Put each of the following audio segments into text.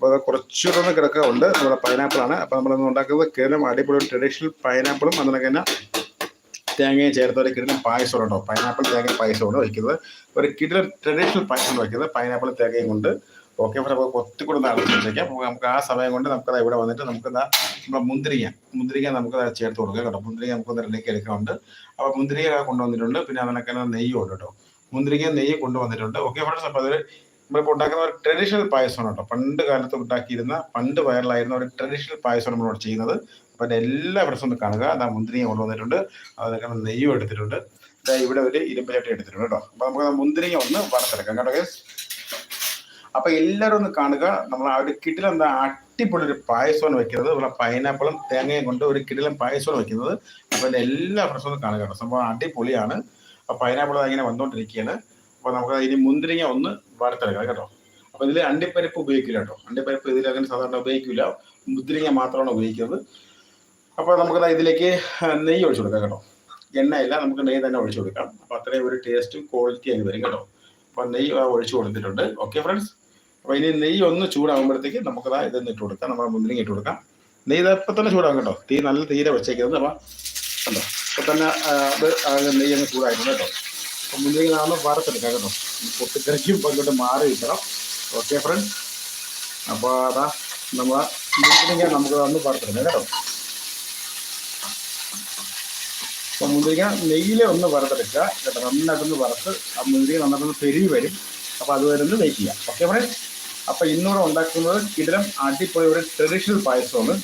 അപ്പോൾ കുറച്ചുകൂടെ കിടക്കുന്നുണ്ട് നമ്മുടെ പൈനാപ്പിളാണ് അപ്പോൾ നമ്മളൊന്ന് ഉണ്ടാക്കുന്നത് കിരണം അടിപൊളി ട്രഡീഷണൽ പൈനാപ്പിളും അതിനൊക്കെ തന്നെ തേങ്ങയും ചേർത്ത് ഒരു കിടിലം പായസം കേട്ടോ. പൈനാപ്പിൾ തേങ്ങ പായസമാണ് വയ്ക്കുന്നത് ഒരു കിടിലം ട്രഡീഷണൽ പായസമാണ് വയ്ക്കുന്നത് പൈനാപ്പിൾ തേങ്ങയും കൊണ്ട്. ഓക്കെ അപ്പോൾ കൊത്തിക്കൂടെ നടത്തി വെച്ചേക്കാം. അപ്പോൾ നമുക്ക് ആ സമയം കൊണ്ട് നമുക്കത് ഇവിടെ വന്നിട്ട് നമുക്ക് നമ്മുടെ മുന്തിരിങ്ങ. മുന്തിരിങ്ങ നമുക്ക് ചേർത്ത് കൊടുക്കാം കേട്ടോ. മുന്തിരിങ്ങ നമുക്ക് നിരലേക്ക് എടുക്കാറുണ്ട്. അപ്പോൾ മുന്തിരിങ്ങ കൊണ്ടുവന്നിട്ടുണ്ട്. പിന്നെ അതിനൊക്കെ നെയ്യും ഉണ്ട് കേട്ടോ. മുന്തിരിങ്ങ നെയ്യ് കൊണ്ടുവന്നിട്ടുണ്ട്. ഓക്കെ ഫ്രണ്ട്സ് അപ്പോൾ അതൊരു നമ്മളിപ്പോൾ ഉണ്ടാക്കുന്ന ഒരു ട്രഡീഷണൽ പായസമാണ് കേട്ടോ. പണ്ട് കാലത്ത് ഉണ്ടാക്കിയിരുന്ന പണ്ട് വൈറലായിരുന്ന ഒരു ട്രഡീഷണൽ പായസമാണ് നമ്മൾ ചെയ്യുന്നത്. അപ്പോൾ അതിന്റെ എല്ലാ ഫ്രണ്ട്സും ഒന്ന് കാണുക. അതാ കൊണ്ട് കൊണ്ടുവന്നിട്ടുണ്ട് അതൊക്കെ നെയ്യും എടുത്തിട്ടുണ്ട്. ഇതാ ഇവിടെ ഒരു ഇരുമ്പചട്ടി എടുത്തിട്ടുണ്ട് കേട്ടോ. അപ്പോൾ നമുക്ക് മുന്തിരി ഒന്ന് വറുത്തെടുക്കാം കേട്ടോ ഗസ് അപ്പോൾ എല്ലാവരും ഒന്ന് കാണുക. നമ്മൾ ആ ഒരു കിടിലം എന്താ ഒരു പായസമാണ് വെക്കുന്നത്. അതുപോലെ പൈനാപ്പിളും തേങ്ങയും കൊണ്ട് ഒരു കിടിലം പായസമാണ് വെക്കുന്നത്. അപ്പോൾ എല്ലാ ഫ്രണ്ട്സും ഒന്ന് കാണുക കേട്ടോ. സംഭവം അടിപൊളിയാണ്. അപ്പോൾ പൈനാപ്പിൾ ഇങ്ങനെ വന്നുകൊണ്ടിരിക്കുകയാണ് അപ്പൊ നമുക്ക് ഇനി മുന്തിരിങ്ങ ഒന്ന് വറുത്തെടുക്കാം കേട്ടോ. അപ്പൊ ഇതിൽ അണ്ടിപ്പരിപ്പ് ഉപയോഗിക്കില്ല കേട്ടോ. അണ്ടിപ്പരിപ്പ് ഇതിൽ അങ്ങനെ സാധാരണ ഉപയോഗിക്കില്ല മുന്തിരിങ്ങ മാത്രമാണ് ഉപയോഗിക്കുന്നത്. അപ്പൊ നമുക്ക് ഇതിലേക്ക് നെയ്യ് ഒഴിച്ചു കൊടുക്കാം കേട്ടോ. എണ്ണയില്ല നമുക്ക് നെയ്യ് തന്നെ ഒഴിച്ചു കൊടുക്കാം. അപ്പൊ അത്രയും ഒരു ടേസ്റ്റും ക്വാളിറ്റി ആയി വരും കേട്ടോ. അപ്പൊ നെയ്യ് ഒഴിച്ചു കൊടുത്തിട്ടുണ്ട്. Okay friends? അപ്പൊ ഇനി നെയ്യ് ഒന്ന് ചൂടാകുമ്പോഴത്തേക്ക് നമുക്ക് ദാ ഇതൊന്ന് ഇട്ട് കൊടുക്കാം. നമ്മുടെ മുന്തിരിങ്ങ ഇട്ട് കൊടുക്കാം. നെയ്യ് ഇപ്പം തന്നെ ചൂടാകും കേട്ടോ. തീ നല്ല തീരെ വെച്ചേക്കുന്നത് അപ്പൊ കണ്ടോ? ഇപ്പൊ തന്നെ അത് നെയ്യ് ഒന്ന് ചൂടായിട്ടുണ്ട് കേട്ടോ. അപ്പൊ മുന്തിരിങ്ങ നാമ വറുത്തെടുക്കാം കേട്ടോ. പൊട്ടിക്കറിക്കും ഇപ്പൊ ഇങ്ങോട്ട് മാറി വെക്കണം ഓക്കെ ഫ്രണ്ട്സ് അപ്പോൾ അതാ നമ്മൾ മുന്തിരിങ്ങ നമുക്ക് ഒന്ന് വറുത്തെടുക്കാം കേട്ടോ. അപ്പൊ മുന്തിരിങ്ങ നെയ്യിലെ ഒന്ന് വറുത്തെടുക്കുക കേട്ടോ നന്നായിട്ടൊന്ന് വറുത്ത് ആ മുന്തിരി നന്നായിട്ടൊന്ന് പെരുകി വരും. അപ്പൊ അത് വരെ ഒന്ന് വെയിറ്റ് ഓക്കെ ഫ്രണ്ട്സ് അപ്പൊ ഇന്നിവിടെ ഉണ്ടാക്കുന്നത് കിടിലം അടിപൊളി ഒരു ട്രഡീഷണൽ പായസമാണ്.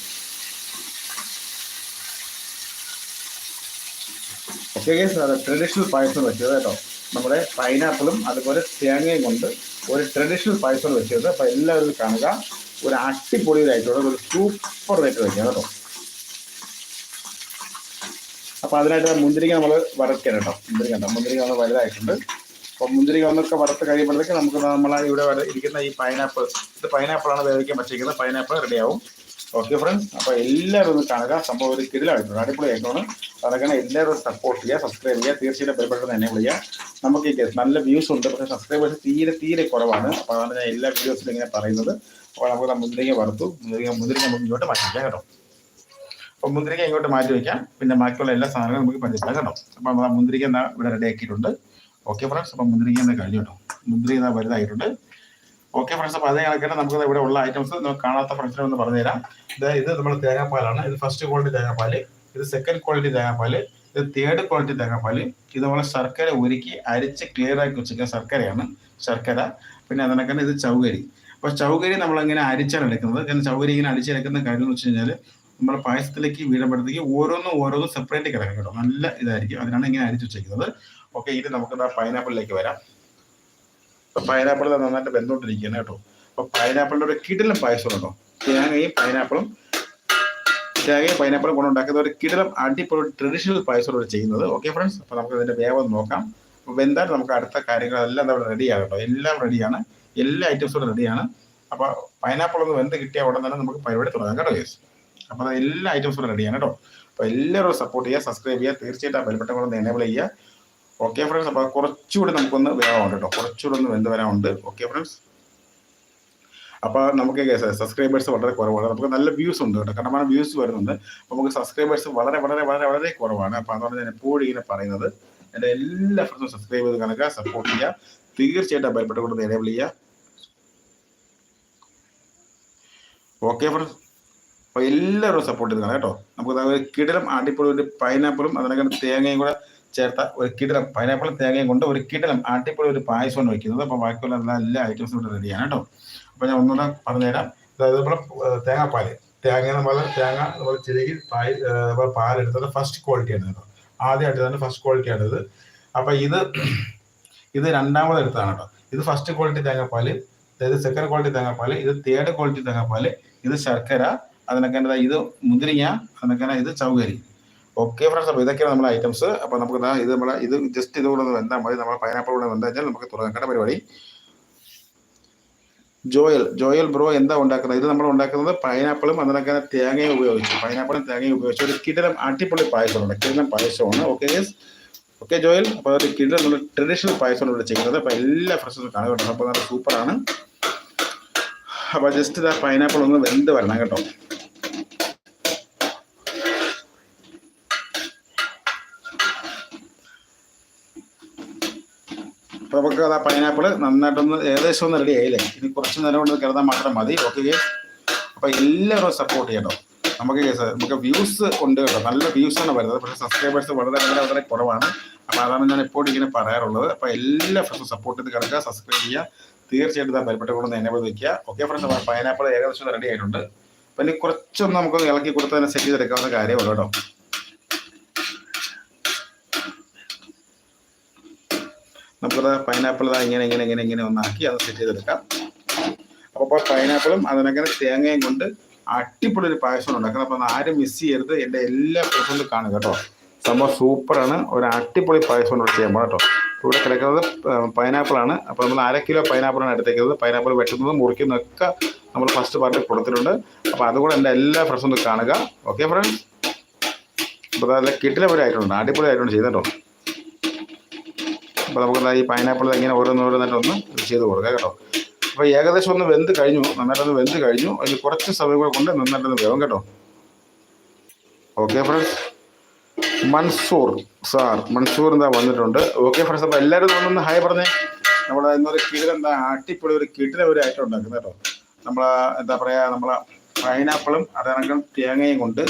ട്രഡീഷണൽ പായസം വെച്ചത് കേട്ടോ. നമ്മുടെ പൈനാപ്പിളും അതുപോലെ തേങ്ങയും കൊണ്ട് ഒരു ട്രഡീഷണൽ പായസം വെച്ചത്. അപ്പൊ എല്ലാവരും കാണുക. ഒരു അടിപൊളിയായിട്ടുള്ള ഒരു സൂപ്പർ റേറ്റ് വെക്കാം കേട്ടോ. അപ്പൊ അതിനായിട്ട് മുന്തിരിങ്ങ നമ്മൾ വറുക്കണം കേട്ടോ. മുന്തിരിങ്ങ മുന്തിരിങ്ങ നമ്മൾ വലുതായിട്ടുണ്ട്. അപ്പൊ മുന്തിരിങ്ങ ഒന്നൊക്കെ വറുത്ത് കഴിയുമ്പോഴത്തേക്ക് നമുക്ക് നമ്മളെ ഇവിടെ ഇരിക്കുന്ന ഈ പൈനാപ്പിൾ ഇത് പൈനാപ്പിളാണ് വേവിക്കാൻ പറ്റിയിരിക്കുന്നത്. പൈനാപ്പിൾ റെഡിയാവും ഓക്കെ ഫ്രണ്ട്സ് അപ്പൊ എല്ലാവരും ഒന്ന് കാണുക. സംഭവം ഒരു കിടിലായിട്ടുണ്ട്. അടിപൊളി ആയിട്ടാണ് അതൊക്കെ എല്ലാവരും സപ്പോർട്ട് ചെയ്യുക സബ്സ്ക്രൈബ് ചെയ്യുക. തീർച്ചയായിട്ടും ബെൽബട്ടൺ തന്നെ വിളിക്കുക. നമുക്ക് ഈ നല്ല വ്യൂസ് ഉണ്ട്. പക്ഷേ സബ്സ്ക്രൈബേഴ്സ് തീരെ തീരെ കുറവാണ്. അപ്പോൾ അതാണ് ഞാൻ എല്ലാ വീഡിയോസിലും ഇങ്ങനെ പറയുന്നത്. അപ്പോൾ നമുക്ക് മുന്തിരിങ്ങ വറുത്തു. മുന്തിരിങ്ങ മുന്തിരിങ്ങ നമുക്ക് ഇങ്ങോട്ട് വയ്ക്കാം കേട്ടോ. അപ്പോൾ മുന്തിരിങ്ങ ഇങ്ങോട്ട് മാറ്റി വയ്ക്കാം പിന്നെ ബാക്കിയുള്ള എല്ലാ സാധനങ്ങളും നമുക്ക് പഞ്ചസാര കേട്ടോ. അപ്പോൾ നമ്മൾ മുന്തിരിങ്ങ ഇവിടെ റെഡി ആക്കിയിട്ടുണ്ട്. ഓക്കെ ഫ്രണ്ട്സ് അപ്പോൾ മുന്തിരിങ്ങ എന്നാ കഴിഞ്ഞു കേട്ടോ. മുന്തിരിങ്ങ എന്നാ വലുതായിട്ടുണ്ട്. ഓക്കെ ഫ്രണ്ട്സ് അപ്പോൾ അതേ കണക്കിന് നമുക്ക് ഇവിടെ ഉള്ള ഐറ്റംസ് നമുക്ക് കാണാത്ത ഫ്രണ്ട്സിനെ ഒന്ന് പറഞ്ഞു തരാം ഇത് നമ്മൾ തേങ്ങാപ്പാലാണ്. ഇത് ഫസ്റ്റ് ക്വാളിറ്റി തേങ്ങാപ്പാൽ ഇത് സെക്കൻഡ് ക്വാളിറ്റി തേങ്ങാപ്പാൽ ഇത് തേർഡ് ക്വാളിറ്റി തേങ്ങാപ്പാൽ. ഇത് നമ്മളെ ശർക്കര ഒരുക്കി അരിച്ച് ക്ലിയർ ആക്കി വെച്ചിരിക്കുന്ന ശർക്കരയാണ് ശർക്കര. പിന്നെ അതിനൊക്കെ ഇത് ചൗകരി. അപ്പോൾ ചൗകരി നമ്മളിങ്ങനെ അരിച്ചാണ് എടുക്കുന്നത്. കാരണം ചൗകരി ഇങ്ങനെ അരിച്ചെടുക്കുന്ന കാര്യം എന്ന് വെച്ച് കഴിഞ്ഞാൽ നമ്മുടെ പായസത്തിലേക്ക് വീടുമ്പോഴത്തേക്ക് ഓരോന്നും ഓരോന്നും സെപ്പറേറ്റ് കിടക്കും കേട്ടോ. നല്ല ഇതായിരിക്കും. അതിനാണ് ഇങ്ങനെ അരിച്ചു വെച്ചിരിക്കുന്നത് ഓക്കെ ഇത് നമുക്ക് പൈനാപ്പിളിലേക്ക് വരാം. പൈനാപ്പിൾ നന്നായിട്ട് വെന്തോണ്ടിരിക്കുകയാണ് കേട്ടോ. അപ്പൊ പൈനാപ്പിളിന്റെ ഒരു കിടിലം പായസം കേട്ടോ തേങ്ങയും പൈനാപ്പിളും തേങ്ങയും പൈനാപ്പിളും കൊണ്ടുണ്ടാക്കുന്ന ഒരു കിടിലം അടിപൊളി ട്രഡീഷണൽ പായസമാണ് ചെയ്യുന്നത്. ഓക്കെ ഫ്രണ്ട്സ് അപ്പൊ നമുക്ക് ഇതിന്റെ വേഗം നോക്കാം. വെന്താൽ നമുക്ക് അടുത്ത കാര്യങ്ങളെല്ലാം ഇവിടെ റെഡിയാണ് കേട്ടോ എല്ലാം റെഡിയാണ് എല്ലാ ഐറ്റംസും റെഡിയാണ് അപ്പൊ പൈനാപ്പിൾ ഒന്ന് വെന്ത് കിട്ടിയ ഉടൻ തന്നെ നമുക്ക് പരിപാടി തുടങ്ങാം. കേട്ടോ കേസ് അപ്പൊ അത് എല്ലാ ഐറ്റംസും റെഡിയാണ് കേട്ടോ. അപ്പൊ എല്ലാവരും സപ്പോർട്ട് ചെയ്യുക സബ്സ്ക്രൈബ് ചെയ്യുക. തീർച്ചയായിട്ടും ആ ബെൽബട്ടൺ കൊണ്ട് എനേബിൾ ചെയ്യുക. ഓക്കെ ഫ്രണ്ട്സ് അപ്പോൾ കുറച്ചുകൂടി നമുക്കൊന്ന് വേഗമുണ്ട് കേട്ടോ. കുറച്ചുകൂടി ഒന്ന് വെന്ത് വരാനുണ്ട്. ഓക്കെ ഫ്രണ്ട്സ് അപ്പോൾ നമുക്ക് സബ്സ്ക്രൈബേഴ്സ് വളരെ കുറവാണ്. നമുക്ക് നല്ല വ്യൂസ് ഉണ്ട് കേട്ടോ. കാരണം വ്യൂസ് വരുന്നുണ്ട്. നമുക്ക് സബ്സ്ക്രൈബേഴ്സ് വളരെ വളരെ വളരെ വളരെ കുറവാണ്. അപ്പോൾ അതുകൊണ്ട് ഞാൻ എപ്പോഴും ഇങ്ങനെ പറയുന്നത് എന്റെ എല്ലാ ഫ്രണ്ട്സും സബ്സ്ക്രൈബ് ചെയ്ത് കണക്കുക സപ്പോർട്ട് ചെയ്യുക. തീർച്ചയായിട്ടും ബെൽബട്ടൺ കൊണ്ട് എനേബിൾ ചെയ്യുക. ഓക്കെ ഫ്രണ്ട്സ് അപ്പോൾ എല്ലാവരും സപ്പോർട്ട് ചെയ്ത് കാണാം കേട്ടോ. നമുക്ക് കിടലും അടിപൊളി ഒരു പൈനാപ്പിളും അതിനൊക്കെ തേങ്ങയും കൂടെ ചേർത്ത ഒരു കിടലം പൈനാപ്പിൾ തേങ്ങയും കൊണ്ട് ഒരു കിടലം ആട്ടിപ്പൊളി ഒരു പായസമാണ് വെക്കുന്നത്. അപ്പോൾ ബാക്കിയുള്ള എല്ലാ എല്ലാ ഐറ്റംസും ഇവിടെ റെഡിയാണ് കേട്ടോ. അപ്പോൾ ഞാൻ ഒന്നുകൂടെ പറഞ്ഞുതരാം. അതായത് നമ്മുടെ തേങ്ങാപ്പാൽ. തേങ്ങ നമ്മൾ തേങ്ങ നമ്മൾ ചിരകി പായ നമ്മൾ പാലെടുത്തത് ഫസ്റ്റ് ക്വാളിറ്റിയാണ് കേട്ടോ. ആദ്യമായിട്ട് തന്നെ ഫസ്റ്റ് ക്വാളിറ്റിയാണ് ഇത്. അപ്പോൾ ഇത് ഇത് രണ്ടാമത് എടുത്താണ് കേട്ടോ. ഇത് ഫസ്റ്റ് ക്വാളിറ്റി തേങ്ങാപ്പാൽ അതായത് സെക്കൻഡ് ക്വാളിറ്റി തേങ്ങാപ്പാൽ ഇത് തേർഡ് ക്വാളിറ്റി തേങ്ങാപ്പാൽ ഇത് ശർക്കര അതിനൊക്കെ ഇത് മുന്തിരിങ്ങ അതിനൊക്കെ ഇത് ചൗകരി. ഓക്കെ ഫ്രണ്ട്സ് അപ്പോൾ ഇതൊക്കെയാണ് നമ്മുടെ ഐറ്റംസ് അപ്പോൾ നമുക്ക് ഇത് നമ്മൾ ഇത് ജസ്റ്റ് ഇതുകൂടെ ഒന്ന് വെന്താൽ മതി. നമ്മൾ പൈനാപ്പിൾ കൂടെ വെന്താൽ കഴിഞ്ഞാൽ നമുക്ക് തുടങ്ങേണ്ട പരിപാടി. ജോയൽ ജോയൽ ബ്രോ എന്താ ഉണ്ടാക്കുന്നത്? ഇത് നമ്മൾ ഉണ്ടാക്കുന്നത് പൈനാപ്പിളും അതിനൊക്കെ തേങ്ങയും ഉപയോഗിച്ച്. പൈനാപ്പിളും തേങ്ങയും ഉപയോഗിച്ച് ഒരു കിടലം അടിപൊളി പായസമുണ്ട് കിടലം പായസമാണ്. Okay yes okay Joel? അപ്പോൾ ഒരു കിടലം നമ്മൾ ട്രഡീഷണൽ പായസമാണ് ഇവിടെ ചെയ്യുന്നത്. അപ്പോൾ എല്ലാ ഫ്രഷും കാണുന്നുണ്ട് അപ്പോൾ നല്ല സൂപ്പറാണ് അപ്പോൾ ജസ്റ്റ് ഇതാ പൈനാപ്പിൾ ഒന്ന് വെന്ത് വരണം കേട്ടോ. അപ്പോൾ നമുക്ക് പൈനാപ്പിൾ നന്നായിട്ടൊന്ന് ഏകദേശം ഒന്ന് റെഡി ആയില്ലേ? ഇനി കുറച്ച് നേരം കൊണ്ട് കിടന്നാൽ മാത്രം മതി ഓക്കെ അപ്പോൾ എല്ലാവരും സപ്പോർട്ട് ചെയ്യട്ടോ. നമുക്ക് നമുക്ക് വ്യൂസ് ഉണ്ട് കേട്ടോ. നല്ല വ്യൂസാണ് വരുന്നത്. പക്ഷേ സബ്സ്ക്രൈബേഴ്സ് വളരെ വളരെ വളരെ കുറവാണ്. അപ്പോൾ അതാണ് ഞാൻ എപ്പോഴും ഇങ്ങനെ പറയാറുള്ളത്. അപ്പോൾ എല്ലാ ഫ്രണ്ട്സും സപ്പോർട്ട് ചെയ്ത് കിടക്കുക സബ്സ്ക്രൈബ് ചെയ്യുക. തീർച്ചയായിട്ടും ബലപ്പെട്ട് കൊണ്ട് എന്നെ വയ്ക്കുക ഓക്കെ ഫ്രണ്ട്സ് പൈനാപ്പിൾ ഏകദേശം റെഡി ആയിട്ടുണ്ട്. അപ്പം ഇനി കുറച്ചൊന്ന് നമുക്ക് ഇളക്കി കൊടുത്ത് തന്നെ സെറ്റ് ചെയ്തെടുക്കാവുന്ന കാര്യമുള്ളൂ കേട്ടോ. നമുക്കത് പൈനാപ്പിൾ ഇങ്ങനെ ഇങ്ങനെ ഇങ്ങനെ ഇങ്ങനെ ഒന്നാക്കി അത് സെറ്റ് ചെയ്തെടുക്കാം. അപ്പോൾ പൈനാപ്പിളും അതിനങ്ങനെ തേങ്ങയും കൊണ്ട് അടിപൊളി ഒരു പായസം ഉണ്ടാക്കണം. അപ്പം ആരും മിസ് ചെയ്യരുത്. എന്റെ എല്ലാ പായസവും കാണുക കേട്ടോ. സംഭവം സൂപ്പറാണ് ഒരു അടിപൊളി പായസം കൊണ്ട് ചെയ്യാൻ പോകണം കേട്ടോ. ഇവിടെ കിടക്കുന്നത് പൈനാപ്പിളാണ് അപ്പോൾ നമ്മൾ അര കിലോ പൈനാപ്പിളാണ് എടുത്തേക്കുന്നത്. പൈനാപ്പിൾ വെട്ടുന്നതും മുറിക്കുന്നതൊക്കെ നമ്മൾ ഫസ്റ്റ് പാർട്ടിൽ കൊടുത്തിട്ടുണ്ട്. അപ്പോൾ അതുകൂടെ എന്റെ എല്ലാ ഫ്രണ്ട്സും കാണുക. ഓക്കെ ഫ്രണ്ട്സ് അപ്പോൾ അതെല്ലാം കിട്ടിലെ പോലെ ആയിട്ടുണ്ട് അടിപൊളി ആയിട്ടുണ്ട് ചെയ്തോ. അപ്പോൾ നമുക്ക് ഈ പൈനാപ്പിൾ ഇങ്ങനെ ഓരോന്നോരോന്നായിട്ടൊന്ന് ചെയ്ത് കൊടുക്കാം കേട്ടോ. അപ്പോൾ ഏകദേശം ഒന്ന് വെന്ത് കഴിഞ്ഞു. നന്നായിട്ടൊന്ന് വെന്ത് കഴിഞ്ഞു. അതിന് കുറച്ച് സമയം കൂടെ കൊണ്ട് നന്നായിട്ടൊന്ന് വേവും കേട്ടോ. Okay friends Mansoor sir Mansoor എന്താ വന്നിട്ടുണ്ട്. ഓക്കെ ഫ്രണ്ട്സ് അപ്പോൾ എല്ലാവരും നമ്മളൊന്ന് ഹായ് പറഞ്ഞേ. നമ്മൾ ഇന്നൊരു കിഴിൽ എന്താ അട്ടിപ്പൊളി ഒരു കിടില ഒരു ഐറ്റം ഉണ്ടാക്കുന്നത് കേട്ടോ. നമ്മൾ എന്താ പറയുക നമ്മളെ പൈനാപ്പിളും അതിനകം തേങ്ങയും കൊണ്ട്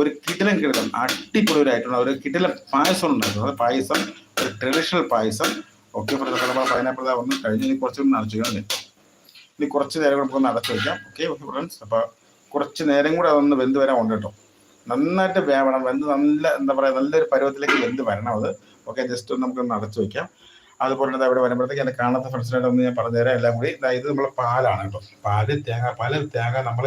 ഒരു കിടിലം കിടിലം അടിപൊളി ഒരു ഐറ്റം ഒരു കിടിലം പായസം ഉണ്ടാക്കുന്നത് പായസം ട്രഡീഷണൽ പായസം. ഓക്കെ നമ്മൾ പൈനാപ്പിൾ ഒന്ന് കഴിഞ്ഞ് ഇനി കുറച്ചൊന്ന് അടച്ചു ഇനി കുറച്ച് നേരം കൂടെ നമുക്കൊന്ന് അടച്ചു വയ്ക്കാം ഓക്കെ ഓക്കെ ഫ്രണ്ട്സ് അപ്പോൾ കുറച്ച് നേരം കൂടെ അതൊന്ന് വെന്ത് വരാൻ ഉണ്ട് കേട്ടോ. നന്നായിട്ട് വേവണം. വെന്ത് നല്ല എന്താ പറയുക നല്ലൊരു പരുവത്തിലേക്ക് വെന്ത് വരണം അത്. ഓക്കെ ജസ്റ്റ് ഒന്ന് നമുക്കൊന്ന് അടച്ചു വയ്ക്കാം അതുപോലെ തന്നെ ഇവിടെ വരുമ്പോഴത്തേക്ക് എന്റെ കാണാത്ത ഫ്രണ്ട്സിനായിട്ട് ഒന്ന് ഞാൻ പറഞ്ഞുതരാം എല്ലാം കൂടി. ഇത് നമ്മൾ പാലാണ് കേട്ടോ. പാൽ തേങ്ങ പാൽ തേങ്ങ നമ്മൾ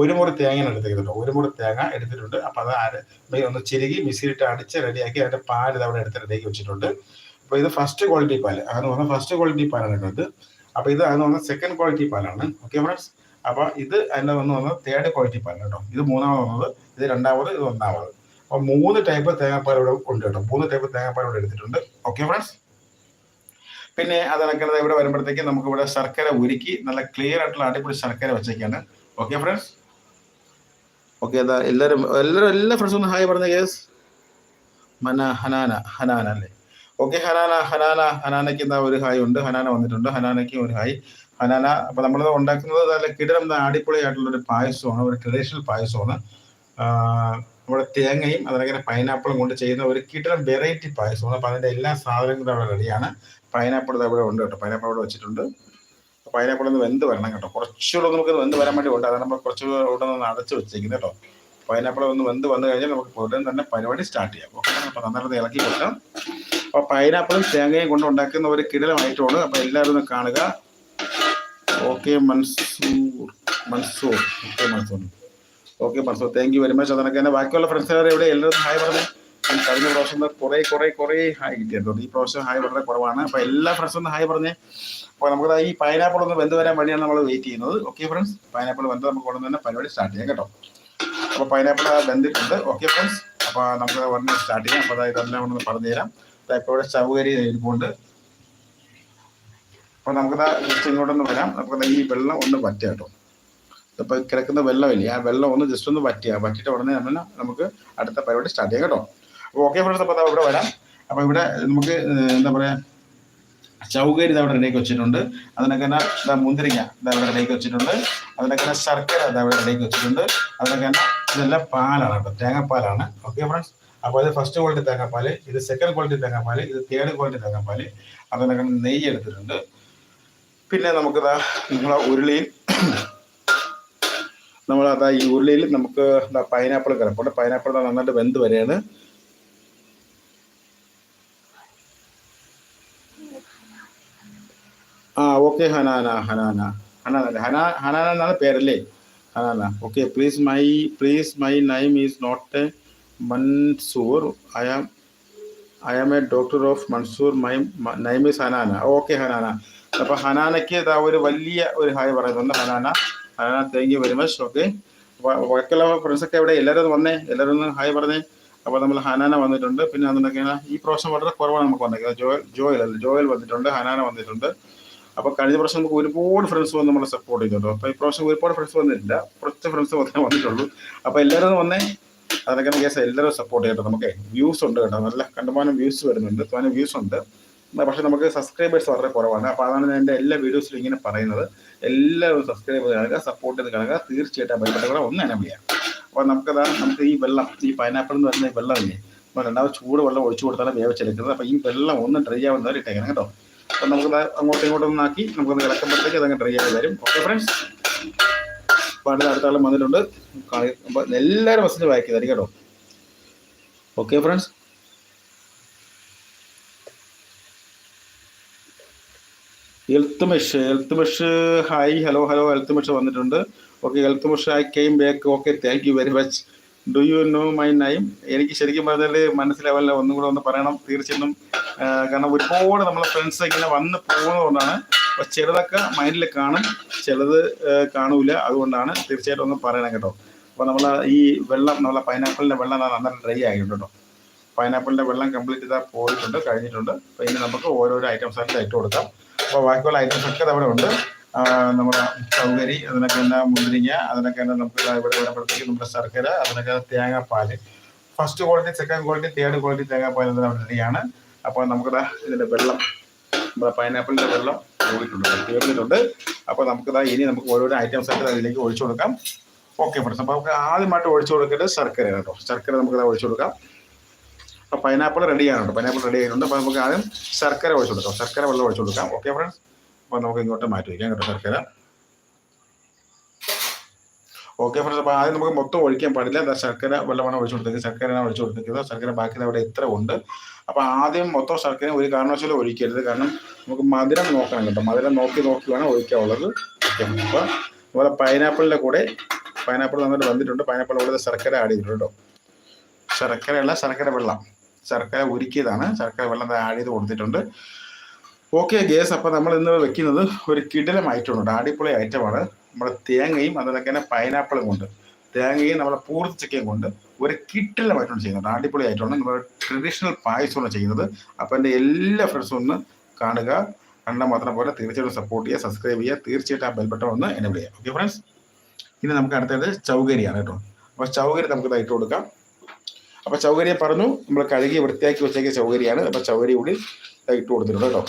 ഒരു മുറി തേങ്ങയാണ് എടുത്തേക്കുന്നുണ്ട് ഒരു മുറി തേങ്ങ എടുത്തിട്ടുണ്ട്. അപ്പോൾ അത് അര ഒന്ന് ചിരുകി മിക്സിയിലിട്ട് അടിച്ച് റെഡിയാക്കി അതിന്റെ പാൽ ഇത് അവിടെ എടുത്ത് റെഡിയാക്കി വെച്ചിട്ടുണ്ട്. അപ്പോൾ ഇത് ഫസ്റ്റ് ക്വാളിറ്റി പാൽ. അതെന്ന് പറഞ്ഞാൽ ഫസ്റ്റ് ക്വാളിറ്റി പാലാണ് ഇട്ടത് അപ്പോൾ ഇത് അതെന്ന് പറഞ്ഞാൽ സെക്കൻഡ് ക്വാളിറ്റി പാലാണ്. ഓക്കെ ഫ്രണ്ട്സ് അപ്പോൾ ഇത് അതിന്റെ വന്ന് വന്നത് തേർഡ് ക്വാളിറ്റി പാലാണ് കേട്ടോ. ഇത് മൂന്നാമത് വന്നത് ഇത് രണ്ടാമത് ഇത് ഒന്നാമത്. അപ്പോൾ മൂന്ന് ടൈപ്പ് തേങ്ങാപ്പാൽ ഇവിടെ ഉണ്ട് കേട്ടോ. മൂന്ന് ടൈപ്പ് തേങ്ങാപ്പാൽ ഇവിടെ എടുത്തിട്ടുണ്ട്. ഓക്കെ ഫ്രണ്ട്സ് പിന്നെ അത് ഇവിടെ വരുമ്പോഴത്തേക്ക് നമുക്ക് ഇവിടെ ശർക്കര ഉരുക്കി നല്ല ക്ലിയർ ആയിട്ടുള്ള അടിപൊളി ശർക്കര വെച്ചേക്കാണ്. ഓക്കെ ഫ്രണ്ട്സ് ഓക്കെ അതാ എല്ലാവരും എല്ലാവരും എല്ലാ ഫ്രണ്ട്സും ഒന്ന് ഹായ് പറഞ്ഞ കേസ് മന ഹനാന ഹനാന അല്ലേ? ഓക്കെ ഹനാന ഹനാന ഹനാനയ്ക്ക് എന്താ ഒരു ഹായ് ഉണ്ട്. ഹനാന വന്നിട്ടുണ്ട്. ഹനാനയ്ക്ക് ഒരു ഹായ് ഹനാന അപ്പൊ നമ്മൾ ഉണ്ടാക്കുന്നത് നല്ല കിടം അടിപൊളി ആയിട്ടുള്ള ഒരു പായസമാണ്. ഒരു ട്രഡീഷണൽ പായസമാണ്. നമ്മുടെ തേങ്ങയും അതങ്ങനെ പൈനാപ്പിളും കൊണ്ട് ചെയ്യുന്ന ഒരു കിടം വെറൈറ്റി പായസമാണ്. അപ്പൊ അതിന്റെ എല്ലാ സാധനങ്ങളും അവിടെ റെഡിയാണ് പൈനാപ്പിൾ അവിടെ ഉണ്ട് കേട്ടോ. പൈനാപ്പിൾ അവിടെ വെച്ചിട്ടുണ്ട്. പൈനാപ്പിൾ ഒന്ന് വെന്ത് വരണം കേട്ടോ. കുറച്ചുകൂടെ നമുക്ക് വെന്ത് വരാൻ വേണ്ടി ഉണ്ട്. അത് നമ്മൾ കുറച്ചുകൂടെ ഒന്ന് അടച്ചു വെച്ചേക്കുന്നത് കേട്ടോ. പൈനാപ്പിൾ ഒന്ന് വെന്ത് വന്നു കഴിഞ്ഞാൽ നമുക്ക് ഉടൻ തന്നെ പരിപാടി സ്റ്റാർട്ട് ചെയ്യാം. ഓക്കെ അപ്പോൾ നന്നായിട്ട് ഇളക്കി കൊടുക്കാം അപ്പോൾ പൈനാപ്പിളും തേങ്ങയും കൊണ്ട് ഉണ്ടാക്കുന്ന ഒരു കിടലമായിട്ടുണ്ട്. അപ്പോൾ എല്ലാവരും ഒന്ന് കാണുക. Okay Mansoor Mansoor. Okay Mansoor. Okay Mansoor. Thank you very much അതൊക്കെ ബാക്കിയുള്ള ഫ്രണ്ട്സുകാർ എവിടെ? എല്ലാവരും ഹായ് പറഞ്ഞു? കഴിഞ്ഞ പ്രാവശ്യം കുറെ കുറെ കുറെ ഹായ് കിട്ടിയിട്ടുണ്ട്. ഈ പ്രാവശ്യം ഹായ് വളരെ കുറവാണ്. അപ്പൊ എല്ലാ ഫ്രണ്ട്സും ഹായ് പറഞ്ഞേ. അപ്പൊ നമുക്ക് ഈ പൈനാപ്പിൾ ഒന്ന് വെന്ത് വരാൻ വേണ്ടിയാണ് നമ്മൾ വെയിറ്റ് ചെയ്യുന്നത്. ഓക്കെ ഫ്രണ്ട്സ് പൈനാപ്പിൾ വെന്ത് നമുക്ക് ഉടനെ തന്നെ പരിപാടി സ്റ്റാർട്ട് ചെയ്യാം കേട്ടോ. അപ്പൊ പൈനാപ്പിൾ വെന്തിട്ടുണ്ട്. ഓക്കെ ഫ്രണ്ട്സ് അപ്പൊ നമുക്ക് ഉടനെ സ്റ്റാർട്ട് ചെയ്യാം. അപ്പൊ ഇതെല്ലാം ഒന്ന് പറഞ്ഞു തരാം. ഇപ്പോൾ ഇവിടെ ഇരിപ്പുണ്ട്. അപ്പൊ നമുക്ക് ജസ്റ്റ് ഇങ്ങോട്ടൊന്ന് വരാം. നമുക്ക് ഈ വെള്ളം ഒന്ന് വറ്റുക കേട്ടോ. ഇപ്പൊ കിടക്കുന്ന വെള്ളമില്ലേ? ആ വെള്ളം ഒന്ന് ജസ്റ്റ് ഒന്ന് വറ്റുക വറ്റിയിട്ട് ഉടനെ നമ്മൾ നമുക്ക് അടുത്ത പരിപാടി സ്റ്റാർട്ട് ചെയ്യാം കേട്ടോ. ഓക്കെ ഫ്രണ്ട്സ് അപ്പോൾ ഇവിടെ വരാം. അപ്പോൾ ഇവിടെ നമുക്ക് എന്താ പറയുക ചൗകരി അവിടെ റെഡിയാക്കി വെച്ചിട്ടുണ്ട്. അതിനൊക്കെ തന്നെ മുന്തിരിങ്ങ അവിടെ റെഡിയാക്കി വെച്ചിട്ടുണ്ട്. അതിനൊക്കെ തന്നെ ശർക്കര അവിടെ റെഡിയാക്കി വെച്ചിട്ടുണ്ട്. അതിനൊക്കെ തന്നെ ഇതെല്ലാം പാലാണ് കേട്ടോ തേങ്ങാപ്പാലാണ്. ഓക്കെ ഫ്രണ്ട്സ് അപ്പോൾ ഇത് ഫസ്റ്റ് ക്വാളിറ്റി തേങ്ങാപ്പാൽ ഇത് സെക്കൻഡ് ക്വാളിറ്റി തേങ്ങാപ്പാൽ ഇത് തേർഡ് ക്വാളിറ്റി തേങ്ങാപ്പാൽ അതിനൊക്കെ നെയ്യ് എടുത്തിട്ടുണ്ട്. പിന്നെ നമുക്കിതാ നമ്മളെ ഉരുളിയിൽ നമ്മളതാ ഈ ഉരുളിയിൽ നമുക്ക് പൈനാപ്പിൾ കിടപ്പുണ്ട് പൈനാപ്പിൾ നന്നായിട്ട് വെന്ത് വരെയാണ് ആ ഓക്കെ ഹനാന ഹനാന. ഹനാന ഹനാ ഹനാന എന്നാണ് പേരല്ലേ? Hanana. Okay please my please my name is not a Mansoor I am I am a doctor of Mansoor my name is Hanana okay Hanana അപ്പോൾ ഹനാനയ്ക്ക് ഇതാ ഒരു വലിയ ഒരു ഹായ് പറയുന്നുണ്ട് Hanana. Hanana thank you very much okay ബാക്കിയുള്ള ഫ്രണ്ട്സൊക്കെ എവിടെ? എല്ലാവരും വന്നേ. എല്ലാവരും ഒന്ന് ഹായ് പറഞ്ഞേ. അപ്പോൾ നമ്മൾ ഹനാന വന്നിട്ടുണ്ട്. പിന്നെ അതുകൊണ്ടൊക്കെയാണ് ഈ പ്രാവശ്യം വളരെ കുറവാണ് നമുക്ക് വന്നേക്കുന്നത് ജോയൽ ജോയൽ അല്ല? ജോയൽ വന്നിട്ടുണ്ട്. ഹനാന വന്നിട്ടുണ്ട്. അപ്പോൾ കഴിഞ്ഞ പ്രാവശ്യം നമുക്ക് ഒരുപാട് ഫ്രണ്ട്സ് വന്ന് നമ്മളെ സപ്പോർട്ട് ചെയ്തിട്ടുണ്ട്. അപ്പോൾ ഈ പ്രാവശ്യം ഒരുപാട് ഫ്രണ്ട്സ് വന്നില്ല കുറച്ച് ഫ്രണ്ട്സ് മാത്രമേ വന്നിട്ടുള്ളൂ. അപ്പോൾ എല്ലാവരും വന്നേ. അതൊക്കെ കേസ് എല്ലാവരും സപ്പോർട്ട് ചെയ്യട്ടെ. നമുക്ക് വ്യൂസ് ഉണ്ട് കേട്ടോ. നല്ല കണ്ടമാനം വ്യൂസ് വരുന്നുണ്ട്. തോന്നെ വ്യൂസ് ഉണ്ട്. പക്ഷെ നമുക്ക് സബ്സ്ക്രൈബേഴ്സ് വളരെ കുറവാണ്. അപ്പോൾ അതാണ് ഞാൻ എല്ലാ വീഡിയോസിലും ഇങ്ങനെ പറയുന്നത്. എല്ലാവരും സബ്സ്ക്രൈബ് കാണുക സപ്പോർട്ട് ചെയ്ത് കാണുക. തീർച്ചയായിട്ടും ബന്ധപ്പെട്ടവരെ ഒന്ന് ചെയ്യാം. അപ്പോൾ നമുക്കതാ നമുക്ക് ഈ വെള്ളം ഈ പൈനാപ്പിൾ എന്ന് പറയുന്ന വെള്ളം തന്നെ രണ്ടാമത് ചൂട് വെള്ളം ഒഴിച്ചു കൊടുത്താണ് വേവിച്ചെടുക്കുന്നത്. അപ്പോൾ ഈ വെള്ളം ഒന്ന് ഡ്രൈ ആവുന്നവർ ഇട്ടേക്കണം കേട്ടോ. അപ്പോൾ നമുക്ക് അങ്ങോട്ടും ഇങ്ങോട്ടും ഒന്ന് ആക്കി നമുക്കൊന്ന് കിടക്കുമ്പോഴത്തേക്ക് അതങ്ങ് ട്രൈ ആയി വരും. ഓക്കെ ഫ്രണ്ട്സ് അപ്പോൾ അടുത്ത ആളും വന്നിട്ടുണ്ട്. അപ്പോൾ എല്ലാവരും മെസ്സേജ് വായിക്കുന്നതായിരിക്കും കേട്ടോ. Okay friends health mesh health mesh hi hello hello health mesh വന്നിട്ടുണ്ട്. Okay health mesh I came back okay thank you very much do you know my name എനിക്ക് ശരിക്കും പറഞ്ഞാൽ മനസ്സിലാവല്ല. ഒന്നും കൂടെ ഒന്ന് പറയണം. തീർച്ചയായിട്ടും കാരണം ഒരുപാട് നമ്മളെ ഫ്രണ്ട്സ് ഇങ്ങനെ വന്ന് പോകുന്നതുകൊണ്ടാണ് അപ്പോൾ ചിലതൊക്കെ മൈൻഡിൽ കാണും ചിലത് കാണൂല. അതുകൊണ്ടാണ് തീർച്ചയായിട്ടും ഒന്ന് പറയണം കേട്ടോ. അപ്പോൾ നമ്മൾ ഈ വെള്ളം നമ്മളെ പൈനാപ്പിളിന്റെ വെള്ളം നന്നായിട്ട് ഡ്രൈ ആയിട്ടുണ്ട് കേട്ടോ. വെള്ളം കംപ്ലീറ്റ് ചെയ്താൽ പോയിട്ടുണ്ട് കഴിഞ്ഞിട്ടുണ്ട്. അപ്പോൾ ഇനി നമുക്ക് ഓരോരോ ഐറ്റംസ് ആയിട്ട് ഇട്ട് കൊടുക്കാം. അപ്പോൾ ബാക്കിയുള്ള ഐറ്റംസ് ഒക്കെ അവിടെ ഉണ്ട്. നമ്മുടെ ചൗകരി അതിനൊക്കെ തന്നെ മുന്തിരിങ്ങ അതിനൊക്കെ തന്നെ നമുക്ക് ഇവിടെ വരുമ്പോഴത്തേക്ക് നമ്മുടെ ശർക്കര അതിനൊക്കെ തേങ്ങാപ്പാൽ first quality second quality third quality തേങ്ങാപ്പാൽ അവിടെ റെഡിയാണ് അപ്പോൾ നമുക്കിതാ ഇതിന്റെ വെള്ളം നമ്മുടെ പൈനാപ്പിളിന്റെ വെള്ളം കൂടിയിട്ടുണ്ട് തീർന്നിട്ടുണ്ട് അപ്പോൾ നമുക്കിതാ ഇനി നമുക്ക് ഓരോരോ ഐറ്റംസ് ആയിട്ട് അതിലേക്ക് ഒഴിച്ചു കൊടുക്കാം. ഓക്കെ ഫ്രണ്ട്സ് അപ്പോൾ നമുക്ക് ആദ്യമായിട്ട് ഒഴിച്ചു കൊടുക്കേണ്ടത് ശർക്കര കേട്ടോ. ശർക്കര നമുക്കിതാ ഒഴിച്ചു കൊടുക്കാം. അപ്പോൾ പൈനാപ്പിൾ റെഡി ആണുണ്ട്. പൈനാപ്പിൾ റെഡി ആയിട്ടുണ്ട്. അപ്പോൾ നമുക്ക് ആദ്യം ശർക്കര ഒഴിച്ചു കൊടുക്കാം. ശർക്കര വെള്ളം ഒഴിച്ചു കൊടുക്കാം. ഓക്കെ ഫ്രണ്ട്സ് അപ്പോൾ നമുക്ക് ഇങ്ങോട്ട് മാറ്റി വയ്ക്കാം കേട്ടോ ശർക്കര. ഓക്കെ ഫ്രണ്ട്സ് അപ്പോൾ ആദ്യം നമുക്ക് മൊത്തം ഒഴിക്കാൻ പാടില്ല. ശർക്കര വെള്ളമാണ് ഒഴിച്ചു കൊടുത്തേക്കുന്നത്. ശർക്കര ഒഴിച്ചു കൊടുത്തേക്കുന്നത്. ശർക്കര ബാക്കി അവിടെ ഇത്ര ഉണ്ട്. അപ്പോൾ ആദ്യം മൊത്തം ശർക്കര ഒരു കാരണവശാലും ഒഴിക്കരുത്. കാരണം നമുക്ക് മധുരം നോക്കണം കേട്ടോ. മധുരം നോക്കി നോക്കി വേണം ഒഴിക്കാനുള്ളത്. അപ്പൊ അപ്പോൾ അതുപോലെ പൈനാപ്പിളിന്റെ കൂടെ പൈനാപ്പിൾ നന്നായിട്ട് വന്നിട്ടുണ്ട്. പൈനാപ്പിൾ കൂടെ ശർക്കര ആഡ് ചെയ്തിട്ടുണ്ട് കേട്ടോ. ശർക്കരയല്ല ശർക്കര വെള്ളം. ശർക്കര ഉരുക്കിയതാണ്. ശർക്കര വെള്ളം ആഡ് ചെയ്ത് കൊടുത്തിട്ടുണ്ട്. ഓക്കെ ഗ്യാസ് അപ്പോൾ നമ്മൾ ഇന്ന് വെക്കുന്നത് ഒരു കിടിലം ഐറ്റമുണ്ട് അടിപൊളി ഐറ്റമാണ് നമ്മുടെ തേങ്ങയും അതുപോലെ തന്നെ പൈനാപ്പിളും കൊണ്ട്. തേങ്ങയും നമ്മളെ പൂർത്തിച്ചക്കയും കൊണ്ട് ഒരു കിട്ടിലമായിട്ടാണ് ചെയ്യുന്നത്. അടിപൊളി ആയിട്ടാണ് നമ്മുടെ ട്രഡീഷണൽ പായസമാണ് ചെയ്യുന്നത്. അപ്പോൾ എന്റെ എല്ലാ ഫ്രണ്ട്സും ഒന്ന് കാണുക. കണ്ടാൽ മാത്രം പോലെ തീർച്ചയായിട്ടും സപ്പോർട്ട് ചെയ്യുക സബ്സ്ക്രൈബ് ചെയ്യുക. തീർച്ചയായിട്ടും ആ ബെൽബട്ടൺ ഒന്ന് എന്നെ ചെയ്യുക. ഓക്കെ ഫ്രണ്ട്സ് ഇനി നമുക്ക് അടുത്തത് ചൗകരിയാണ് കേട്ടോ. അപ്പോൾ ചൗകരി നമുക്ക് ഇട്ട് കൊടുക്കാം. അപ്പോൾ ചൗകരിയെ പറഞ്ഞു നമ്മൾ കഴുകി വൃത്തിയാക്കി വെച്ചേക്കിയ ചൗകരിയാണ്. അപ്പോൾ ചൗകരി കൂടി ഇട്ട് കൊടുത്തിട്ടുണ്ട് കേട്ടോ.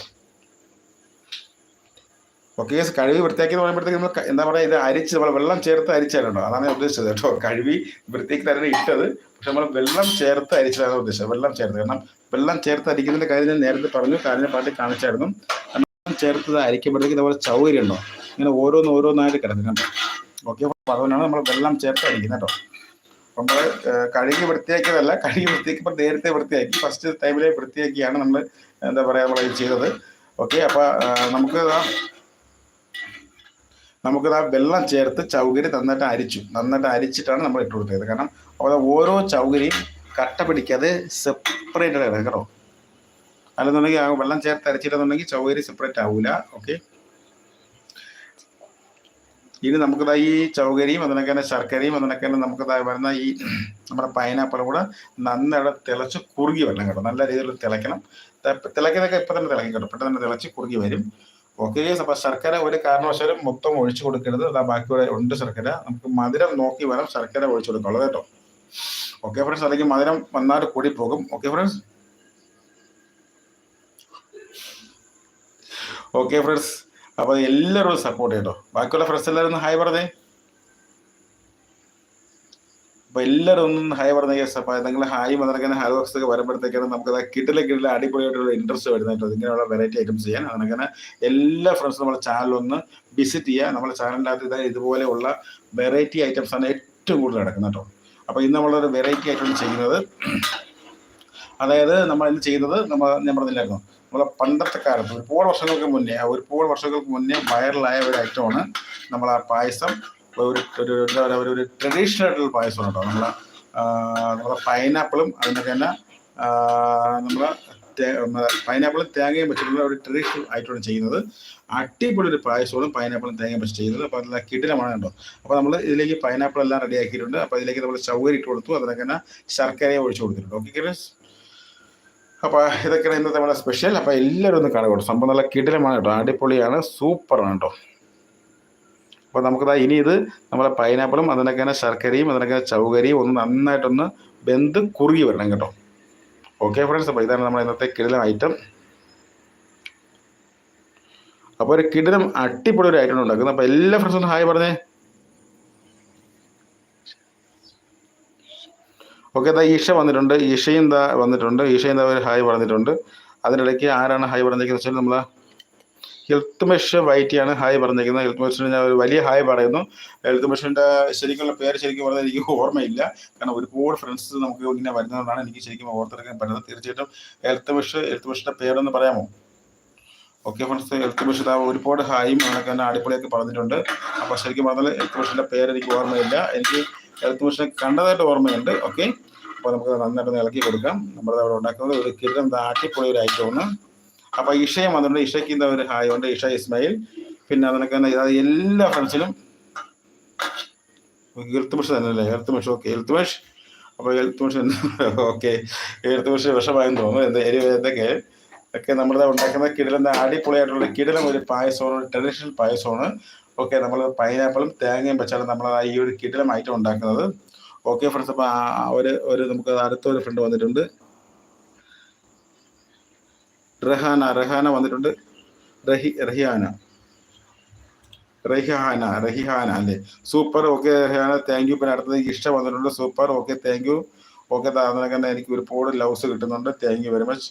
ഓക്കെ കഴുകി വൃത്തിയാക്കി എന്ന് പറയുമ്പോഴത്തേക്ക് നമ്മൾ എന്താ പറയുക ഇത് അരിച്ച് നമ്മൾ വെള്ളം ചേർത്ത് അരിച്ചാലുണ്ടോ? അതാണ് ഞാൻ ഉദ്ദേശിച്ചത് കേട്ടോ. കഴുകി വൃത്തിയാക്കി തന്നെ ഇട്ടത്. പക്ഷെ നമ്മൾ വെള്ളം ചേർത്ത് അരിച്ചതാണ് ഉദ്ദേശിച്ചത്. വെള്ളം ചേർത്ത്. കാരണം വെള്ളം ചേർത്ത് അരിക്കുന്നതിന്റെ കാര്യം ഞാൻ നേരത്തെ പറഞ്ഞു. കാര്യം പാട്ടി കാണിച്ചായിരുന്നു. വെള്ളം ചേർത്ത് അരിക്കുമ്പോഴത്തേക്ക് ഇതുപോലെ ചൗകര്യം ഉണ്ടോ? ഇങ്ങനെ ഓരോന്ന് ഓരോന്നായിട്ട് കിടക്കുന്നുണ്ട് ഓക്കെ അതുകൊണ്ടാണ് നമ്മൾ വെള്ളം ചേർത്ത് അരിക്കുന്നത് കേട്ടോ. നമ്മൾ കഴുകി വൃത്തിയാക്കിയതല്ല. കഴുകി വൃത്തിയാക്കിയപ്പോൾ നേരത്തെ വൃത്തിയാക്കി. ഫസ്റ്റ് ടൈമിലെ വൃത്തിയാക്കിയാണ് നമ്മൾ എന്താ പറയുക നമ്മൾ ചെയ്തത്. ഓക്കെ അപ്പോൾ നമുക്ക് നമുക്കത് ആ വെള്ളം ചേർത്ത് ചൗകരി നന്നായിട്ട് അരിച്ചു. നന്നായിട്ട് അരിച്ചിട്ടാണ് നമ്മൾ ഇട്ട് കൊടുത്തത് കാരണം അപ്പോൾ ഓരോ ചൗകരിയും കട്ട പിടിക്കാതെ സെപ്പറേറ്റഡ് ആണ് കേട്ടോ. അല്ലെന്നുണ്ടെങ്കിൽ ആ വെള്ളം ചേർത്ത് അരച്ചില്ലെന്നുണ്ടെങ്കിൽ ചൗകരി സെപ്പറേറ്റ് ആവില്ല ഓക്കെ ഇനി നമുക്കത് ഈ ചൗകരിയും അതിനൊക്കെ തന്നെ ശർക്കരയും അതിനൊക്കെ തന്നെ നമുക്കത് വരുന്ന ഈ നമ്മുടെ പൈനാപ്പിൾ കൂടെ നന്നായിട്ട് തിളച്ച് കുറുകി വരണം കേട്ടോ. നല്ല രീതിയിൽ തിളയ്ക്കണം. തിളയ്ക്കുന്നതൊക്കെ ഇപ്പം തന്നെ തിളയ്ക്കും കേട്ടോ. പെട്ടെന്ന് തന്നെ തിളച്ച് കുറുകി വരും. ഓക്കെ അപ്പൊ ശർക്കര ഒരു കാരണവശാലും മൊത്തം ഒഴിച്ചു കൊടുക്കരുത്. അതാ ബാക്കിയുടെ ഉണ്ട് ശർക്കര. നമുക്ക് മധുരം നോക്കി വേണം ശർക്കര ഒഴിച്ചു കൊടുക്കുള്ളത് കേട്ടോ. ഓക്കെ ഫ്രണ്ട്സ് അല്ലെങ്കിൽ മധുരം വന്നാൽ കൂടി പോകും. ഓക്കെ ഫ്രണ്ട്സ് ഓക്കെ ഫ്രണ്ട്സ് അപ്പോൾ എല്ലാവരും സപ്പോർട്ട് ചെയ്യട്ടോ ബാക്കിയുള്ള ഫ്രണ്ട്സ് എല്ലാവരും ഹായ് പറഞ്ഞേ. അപ്പൊ എല്ലാവരും ഒന്നും ഹായ് പറഞ്ഞ കേസ് അപ്പൊ നിങ്ങൾ ഹായ് വന്നിരിക്കുന്ന ഹായ് ബോക്സ് ഒക്കെ വരുമ്പോഴത്തേക്കാണ് നമുക്ക് കിട്ടിലെ കിട്ടിലെ അടിപൊളിയായിട്ടുള്ള ഇൻട്രസ്റ്റ് വരുന്നത് ഇങ്ങനെയുള്ള വെറൈറ്റി ഐറ്റംസ് ചെയ്യാൻ. അങ്ങനെ എല്ലാ ഫ്രണ്ട്സും നമ്മുടെ ചാനൽ ഒന്ന് വിസിറ്റ് ചെയ്യുക. നമ്മുടെ ചാനലിന്റെ അകത്ത് ഇത് ഇതുപോലെയുള്ള വെറൈറ്റി ഐറ്റംസ് ആണ് ഏറ്റവും കൂടുതൽ നടക്കുന്നത് കേട്ടോ. അപ്പോൾ ഇന്ന് നമ്മളൊരു വെറൈറ്റി ഐറ്റം ചെയ്യുന്നത്. അതായത് നമ്മൾ ഇന്ന് ചെയ്യുന്നത് നമ്മൾ ഞാൻ പറഞ്ഞില്ലായിരുന്നു? നമ്മളെ പണ്ടത്തെ കാലത്ത് ഒരുപാട് വർഷങ്ങൾക്ക് മുന്നേ ഒരുപാട് വർഷങ്ങൾക്ക് മുന്നേ വൈറലായ ഒരു ഐറ്റമാണ് നമ്മൾ ആ പായസം. ഒരു ഒരു എന്താ പറയുക ഒരു ട്രഡീഷണൽ ആയിട്ടുള്ള പായസം കേട്ടോ. നമ്മളെ നമ്മളെ പൈനാപ്പിളും അതിന്റെ തന്നെ നമ്മളെ പൈനാപ്പിളും തേങ്ങയും വെച്ചിട്ടുള്ള ഒരു ട്രഡീഷണൽ ആയിട്ടാണ് ചെയ്യുന്നത്. അടിപൊളി ഒരു പായസവും പൈനാപ്പിളും തേങ്ങയും വെച്ച് ചെയ്യുന്നത്. അപ്പോൾ അതിൽ കിടിലമാണ് കേട്ടോ. അപ്പോൾ നമ്മൾ ഇതിലേക്ക് പൈനാപ്പിൾ എല്ലാം റെഡി ആക്കിയിട്ടുണ്ട്. അപ്പോൾ ഇതിലേക്ക് നമ്മൾ ചൗകരി ഇട്ട് കൊടുത്തു. അതിനൊക്കെ തന്നെ ശർക്കരയെ ഒഴിച്ചു കൊടുത്തിട്ടുണ്ട്. ഓക്കെ അപ്പോൾ ഇതൊക്കെയാണ് ഇന്നത്തെ നമ്മുടെ സ്പെഷ്യൽ അപ്പോൾ എല്ലാവരും ഒന്ന് കാണുക സംഭവം നല്ല കിടിലമാണ് കേട്ടോ. അടിപൊളിയാണ്. സൂപ്പറാണ് കേട്ടോ. അപ്പോൾ നമുക്കതാ ഇനി ഇത് നമ്മളെ പൈനാപ്പിളും അതിനൊക്കെ തന്നെ ശർക്കരയും അതിനൊക്കെ ചൗകരിയും ഒന്ന് നന്നായിട്ടൊന്ന് വെന്ത് കുറുകി വരണം കേട്ടോ. ഓക്കെ ഫ്രണ്ട്സ് അപ്പോൾ ഇതാണ് നമ്മുടെ ഇന്നത്തെ കിടിലം ഐറ്റം അപ്പോൾ ഒരു കിടിലം അടിപൊളി ഒരു ഐറ്റം ഉണ്ടാക്കുന്നത് അപ്പോൾ എല്ലാ ഫ്രണ്ട്സും ഹായ് പറഞ്ഞേ. ഓക്കെ ദാ ഈഷ വന്നിട്ടുണ്ട്. ഈഷയും ദാ വന്നിട്ടുണ്ട്. ഈഷയും ദാ ഒരു ഹായ് പറഞ്ഞിട്ടുണ്ട്. അതിനിടയ്ക്ക് ആരാണ് ഹായ് പറഞ്ഞിരിക്കുന്നത് വെച്ചാൽ നമ്മൾ ഹെൽത്ത് മിഷൻ വൈറ്റിയാണ് ഹായ് പറഞ്ഞിരിക്കുന്നത്. ഹെൽത്ത് മിഷന് ഞാൻ ഒരു വലിയ ഹായ് പറയുന്നു. ഹെൽത്ത് മിഷന്റെ ശരിക്കുള്ള പേര് ശരിക്കും പറഞ്ഞാൽ എനിക്ക് ഓർമ്മയില്ല. കാരണം ഒരുപാട് ഫ്രണ്ട്സ് നമുക്ക് ഇങ്ങനെ വരുന്നതുകൊണ്ടാണ് എനിക്ക് ശരിക്കും ഓർത്തെടുക്കാൻ പറ്റുന്നത്. തീർച്ചയായിട്ടും ഹെൽത്ത് മിഷൻ ഹെൽത്ത് മിഷന്റെ പേരൊന്ന് പറയാമോ? ഓക്കെ ഫ്രണ്ട്സ് ഹെൽത്ത് മിഷൻ ഒരുപാട് ഹായും അങ്ങനെയൊക്കെ തന്നെ അടിപൊളിയൊക്കെ പറഞ്ഞിട്ടുണ്ട്. അപ്പോൾ ശരിക്കും പറഞ്ഞാൽ ഹെൽത്ത് മിഷന്റെ പേര് എനിക്ക് ഓർമ്മയില്ല. എനിക്ക് ഹെൽത്ത് മിഷനെ കണ്ടതായിട്ട് ഓർമ്മയുണ്ട്. ഓക്കെ അപ്പോൾ നമുക്ക് നന്നായിട്ട് ഇളക്കി കൊടുക്കാം. നമ്മുടെ അവിടെ ഉണ്ടാക്കുന്നത് ഒരു കിരം അടിപൊളി ഒരു ഐറ്റമാണ്. അപ്പോൾ ഇഷയും വന്നിട്ടുണ്ട് ഇഷയ്ക്ക് എന്താ ഒരു ഹായ്. ഉണ്ട് ഇഷ ഇസ്മായിൽ. പിന്നെ അതിനൊക്കെ തന്നെ എല്ലാ ഫ്രണ്ട്സിനും എഴുത്തുമിഷ് തന്നെയല്ലേ? മിഷൻ ഓക്കെ ഹെൽത്ത് അപ്പൊ ഹെൽത്ത് ഓക്കെ എഴുത്തുമിഷ് വിഷമായെന്ന് തോന്നുന്നു. എന്താ എരിവ് എന്തൊക്കെ? ഒക്കെ നമ്മൾ ഉണ്ടാക്കുന്ന കിടിലം അടിപൊളിയായിട്ടുള്ള കിടിലം ഒരു പായസമാണ് ഒരു ട്രഡീഷണൽ പായസമാണ്. ഓക്കെ നമ്മൾ പൈനാപ്പിളും തേങ്ങയും വെച്ചാണ് നമ്മൾ ഈ ഒരു കിടിലം ഉണ്ടാക്കുന്നത്. ഓക്കെ ഫ്രണ്ട്സ് അപ്പോൾ ഒരു ഒരു നമുക്ക് അടുത്തൊരു ഫ്രണ്ട് വന്നിട്ടുണ്ട്. റഹാന റഹാന വന്നിട്ടുണ്ട്. റഹി റഹിയാന. റഹിഹാന റഹിഹാന അല്ലേ? Super okay Rahihana thank you പിന്നെ അടുത്തത് ഇഷ്ടം വന്നിട്ടുണ്ട്. Super okay thank you okay അതിനൊക്കെ തന്നെ എനിക്ക് ഒരുപാട് ലവ്സ് കിട്ടുന്നുണ്ട്. Thank you very much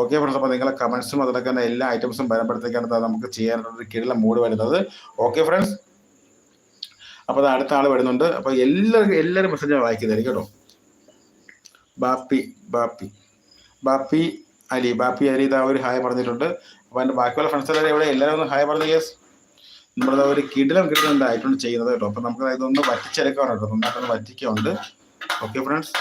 okay friends അപ്പോൾ നിങ്ങളെ കമൻസും അതിലൊക്കെ തന്നെ എല്ലാ ഐറ്റംസും വരുമ്പോഴത്തേക്കാണ് നമുക്ക് ചെയ്യാനുള്ള കിടില മൂഡ് വരുന്നത്. ഓക്കെ ഫ്രണ്ട്സ് അപ്പോൾ അത് അടുത്ത ആൾ വരുന്നുണ്ട്. അപ്പോൾ എല്ലാവർക്കും എല്ലാവരും മെസ്സേജ് വായിക്കുന്നതായിരിക്കും കേട്ടോ. ബാപ്പി ബാപ്പി. ബാപ്പി അലി ബാപ്പി അലി ഇതാ ഒരു ഹായ് പറഞ്ഞിട്ടുണ്ട്. അപ്പോൾ എന്റെ ബാക്കിയുള്ള ഫ്രണ്ട്സ് എല്ലാവരും ഇവിടെ എല്ലാവരും ഒന്ന് ഹായ് പറഞ്ഞു യെസ് നമ്മളിതാ ഒരു കിടിലം കിടിലം ആയിട്ടുണ്ട് ചെയ്യുന്നത് കേട്ടോ. അപ്പോൾ നമുക്ക് ഇതൊന്ന് വറ്റിച്ചെടുക്കാണ് കേട്ടോ. നന്നായിട്ടൊന്ന് വറ്റിക്കുന്നുണ്ട്. ഓക്കെ ഫ്രണ്ട്സ്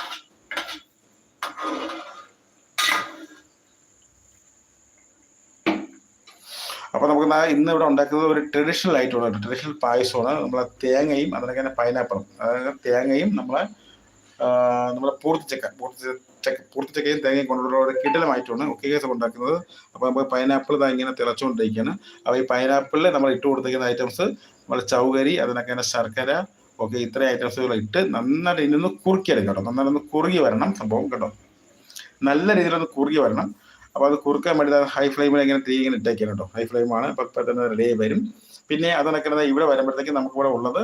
അപ്പോൾ നമുക്ക് ഇന്ന് ഇവിടെ ഉണ്ടാക്കുന്നത് ഒരു ട്രഡീഷണൽ ആയിട്ടുള്ള ട്രഡീഷണൽ പായസമാണ്. നമ്മളെ തേങ്ങയും അതിനൊക്കെ തന്നെ പൈനാപ്പിളും അതായത് തേങ്ങയും നമ്മളെ ആ, പൂർത്തി ചെക്ക പൂർത്തി ചെക്കയും തേങ്ങയും കൊണ്ടുള്ള കിടലമായിട്ടാണ് ഒക്കെ കേസ് ഉണ്ടാക്കുന്നത്. അപ്പോൾ നമുക്ക് പൈനാപ്പിൾ ഇതാ ഇങ്ങനെ തിളച്ചുകൊണ്ടിരിക്കുകയാണ് അപ്പോൾ ഈ പൈനാപ്പിളിൽ നമ്മൾ ഇട്ട് കൊടുത്തിരിക്കുന്ന ഐറ്റംസ് നമ്മുടെ ചൗകരി അതിനൊക്കെ തന്നെ ശർക്കര ഓക്കെ ഇത്രയും ഐറ്റംസുകൾ ഇട്ട് നന്നായിട്ട് ഇതിനൊന്ന് കുറുക്കിയെടുക്കാം കേട്ടോ. നന്നായിട്ട് ഒന്ന് കുറുകി വരണം സംഭവം കേട്ടോ. നല്ല രീതിയിലൊന്ന് കുറുകി വരണം. അപ്പോൾ അത് കുറുക്കാൻ വേണ്ടി ഹൈ ഫ്ലെയിമിൽ ഇങ്ങനെ തീ ഇങ്ങനെ ഇട്ടേക്കണം കേട്ടോ. ഹൈ ഫ്ലെയിമാണ് അപ്പോൾ ഇപ്പം തന്നെ റെഡി ആയി വരും. പിന്നെ അതിനൊക്കെ ഇവിടെ വരുമ്പോഴത്തേക്ക് നമുക്ക് ഇവിടെ ഉള്ളത്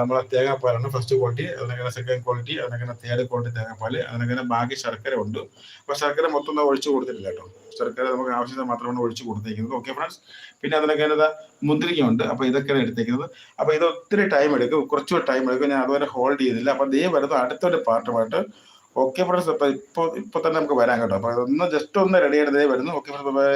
നമ്മൾ തേങ്ങാപ്പാലാണ്. ഫസ്റ്റ് ക്വാളിറ്റി അതിനൊക്കെ സെക്കൻഡ് ക്വാളിറ്റി അതിനൊക്കെ തേർഡ് ക്വാളിറ്റി തേങ്ങാപ്പാൽ അതിനൊക്കെ ബാക്കി ശർക്കര ഉണ്ട്. അപ്പോൾ ശർക്കര മൊത്തം ഒഴിച്ചു കൊടുത്തിട്ടില്ല കേട്ടോ. ശർക്കര നമുക്ക് ആവശ്യത്തിന് മാത്രമാണ് ഒഴിച്ചു കൊടുത്തേക്കുന്നത് ഓക്കെ ഫ്രണ്ട്സ് പിന്നെ അതിനൊക്കെ മുന്തിരിങ്ങയുണ്ട്. അപ്പോൾ ഇതൊക്കെയാണ് എടുത്തേക്കുന്നത്. അപ്പോൾ ഇത് ഒത്തിരി ടൈം എടുക്കും. കുറച്ച് ടൈം എടുക്കും. ഞാൻ അതുവരെ ഹോൾഡ് ചെയ്തില്ല. അപ്പോൾ ദേ വരുന്നത് അടുത്തൊരു പാർട്ടുമായിട്ട് ഓക്കെ ഫ്രണ്ട്സ് അപ്പോൾ ഇപ്പോൾ ഇപ്പോൾ തന്നെ നമുക്ക് വരാം കേട്ടോ. അപ്പോൾ ഒന്ന് ജസ്റ്റ് ഒന്ന് റെഡി ആയിട്ട് വരുന്നു. Okay friends bye